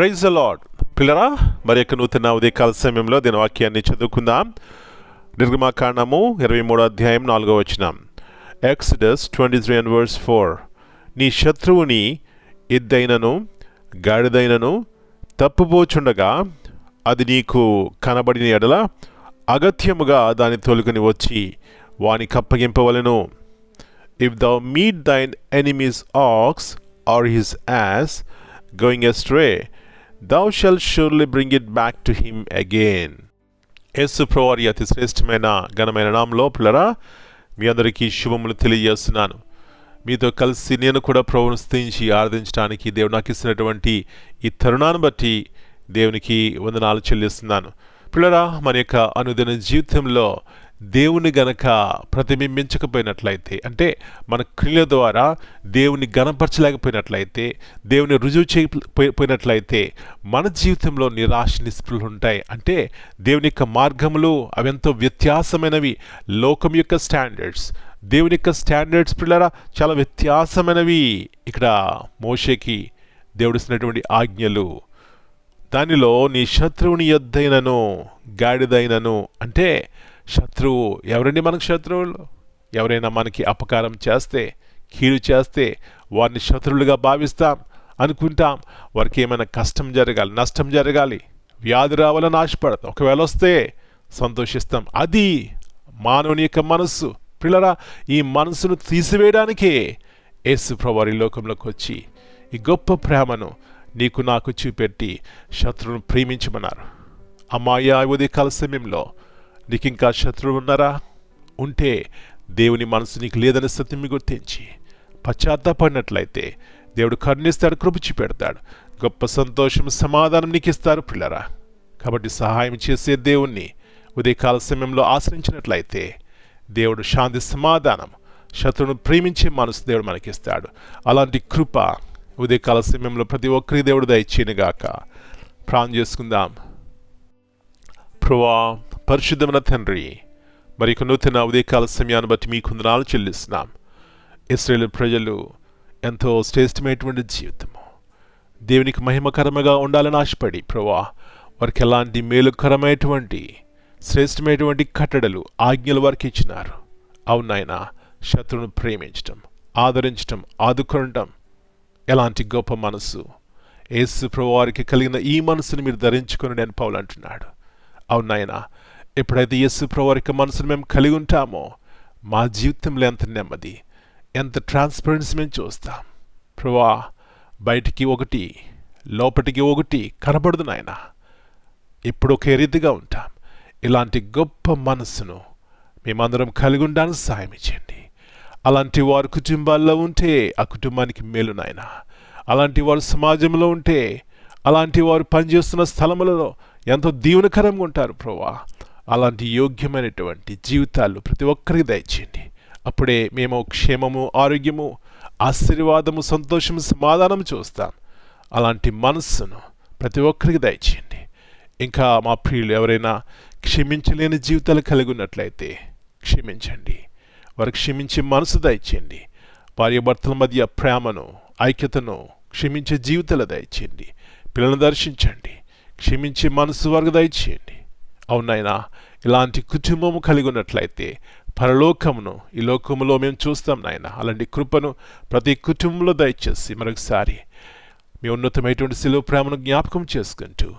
Praise lord పిల్లరా మరి యొక్క నూతన ఉదయకాల సమయంలో దీని వాక్యాన్ని చదువుకుందాం. నిర్గమాకాండము ఇరవై మూడో అధ్యాయం నాలుగో వచనం. Exodus twenty three and verse four నీ శత్రువుని ఎద్దైనను గాడిదైనను తప్పుపోచుండగా అది నీకు కనబడిన ఎడల అగత్యముగా దాన్ని తొలుకుని వచ్చి వానికి అప్పగింపవలెను. If thou meet thine enemy's ox or his ass going astray thou shalt surely bring it back to him again Yesu ప్రవారి అతి శ్రేష్టమైన ఘనమైన నామంలో పిల్లరా మీ అందరికీ శుభములు తెలియజేస్తున్నాను. మీతో కలిసి నేను కూడా ప్రభును స్థించి ఆరాధించడానికి దేవుడు నాకు ఇస్తున్నటువంటి ఈ తరుణాన్ని బట్టి దేవునికి వందనాలు చెల్లిస్తున్నాను. పిల్లరా మన యొక్క అనుదిన జీవితంలో దేవుని గనక ప్రతిబింబించకపోయినట్లయితే అంటే మన క్రియల ద్వారా దేవుని గణపరచలేకపోయినట్లయితే దేవుని రుజువు చేయకపోయినట్లయితే మన జీవితంలో నిరాశ నిస్పృహలు ఉంటాయి. అంటే దేవుని యొక్క మార్గములు అవెంతో వ్యత్యాసమైనవి. లోకం యొక్క స్టాండర్డ్స్. దేవుని యొక్క స్టాండర్డ్స్ పిల్లరా చాలా వ్యత్యాసమైనవి. ఇక్కడ మోషేకి దేవుడిస్తున్నటువంటి ఆజ్ఞలు. దానిలో నీ శత్రువుని యొద్దైనను గాడిదైనను అంటే శత్రువు ఎవరండి మనకు శత్రువులు? ఎవరైనా మనకి అపకారం చేస్తే కీడు చేస్తే వారిని శత్రువులుగా భావిస్తాం అనుకుంటాం. వారికి ఏమైనా కష్టం జరగాలి నష్టం జరగాలి వ్యాధి రావాలని ఆశపడతాం. ఒకవేళ వస్తే సంతోషిస్తాం. అది మానవుని యొక్క మనస్సు. పిల్లరా ఈ మనసును తీసివేయడానికే యేసు ప్రభువారి ఈ లోకంలోకి వచ్చి ఈ గొప్ప ప్రేమను నీకు నాకు చూపెట్టి శత్రువును ప్రేమించమన్నారు. అమ్మాయి ఉదయకాల సమయంలో నీకు ఇంకా శత్రువులు ఉన్నారా? ఉంటే దేవుని మనసు నీకు లేదని సత్యం గుర్తించి పశ్చాత్తాపడినట్లయితే దేవుడు కరుణిస్తాడు కృపచి పెడతాడు గొప్ప సంతోషం సమాధానం నీకు ఇస్తారు పిల్లరా. కాబట్టి సహాయం చేసే దేవుణ్ణి ఉదయకాల సమయంలో ఆశ్రయించినట్లయితే దేవుడు శాంతి సమాధానం శత్రువును ప్రేమించే మనసు దేవుడు మనకిస్తాడు. అలాంటి కృప ఉదయకాల సమయంలో ప్రతి ఒక్కరి దేవుడు దయచేయనుగాక ప్రాణం చేసుకుందాం. ప్రభా పరిశుద్ధమైన తండ్రి మరి నూతన ఉదయకాల సమయాన్ని బట్టి మీ కుందనాలు చెల్లిస్తున్నాం. ఇస్రాయేల్ ప్రజలు ఎంతో శ్రేష్టమైనటువంటి జీవితము. దేవునికి మహిమకరముగా ఉండాలని ఆశపడి ప్రభా వారికి ఎలాంటి మేలుకరమైనటువంటి శ్రేష్టమైనటువంటి కట్టడలు ఆజ్ఞలు వారికి ఇచ్చినారు. అవునాయన శత్రువును ప్రేమించటం ఆదరించటం ఆదుకొనటం ఎలాంటి గొప్ప మనసు యేసు ప్రభు వారికి కలిగిన ఈ మనసును మీరు ధరించుకొని నేను పౌలు అంటున్నాడు. అవునాయన ఎప్పుడైతే యేసు ప్రవారికి మనసును మేము కలిగి ఉంటామో మా జీవితంలో ఎంత నెమ్మది ఎంత ట్రాన్స్పరెన్సీ మేము చూస్తాం. ప్రభా బయటికి ఒకటి లోపటికి ఒకటి కనబడదు నాయన. ఎప్పుడు ఒకే రీతిగా ఉంటాం. ఇలాంటి గొప్ప మనసును మేమందరం కలిగి ఉండడానికి సాయం ఇచ్చండి అలాంటి వారు కుటుంబాల్లో ఉంటే ఆ కుటుంబానికి మేలు నాయన. అలాంటి వారు సమాజంలో ఉంటే అలాంటి వారు పనిచేస్తున్న స్థలములలో ఎంతో దీవెనకరంగా ఉంటారు ప్రభా అలాంటి యోగ్యమైనటువంటి జీవితాలు ప్రతి ఒక్కరికి దయచేయండి. అప్పుడే మేము క్షేమము ఆరోగ్యము ఆశీర్వాదము సంతోషము సమాధానం చూస్తాం. అలాంటి మనస్సును ప్రతి ఒక్కరికి దయచేయండి. ఇంకా మా ప్రియులు ఎవరైనా క్షమించలేని జీవితాలు కలిగి ఉన్నట్లయితే క్షమించండి. వారు క్షమించే మనసు దయచేయండి. భార్యాభర్తల మధ్య ప్రేమను ఐక్యతను క్షమించే జీవితాలు దయచేయండి. పిల్లలను దర్శించండి. క్షమించే మనసు వారికి దయచేయండి. అవునైనా ఇలాంటి కుటుంబము కలిగి ఉన్నట్లయితే పరలోకమును ఈ లోకములో మేము చూస్తాం నాయన. అలాంటి కృపను ప్రతి కుటుంబంలో దయచేసి మరొకసారి మీ ఉన్నతమైనటువంటి శిలువ ప్రేమను జ్ఞాపకం చేసుకుంటూ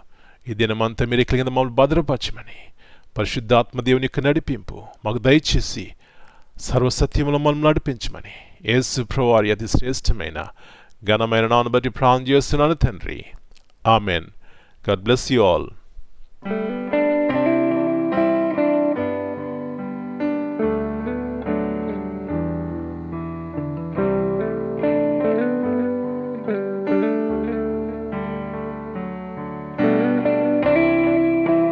ఈ దినమంతా మీరు కలిగిన మమ్మల్ని భద్రపరచమని పరిశుద్ధాత్మదేవుని యొక్క నడిపింపు మాకు దయచేసి సర్వసత్యములో మనం నడిపించమని యేసు ప్రవారి అతి శ్రేష్టమైన ఘనమైన నాను బట్టి ప్రాణం చేస్తున్నాను తండ్రి. Amen. God bless you all.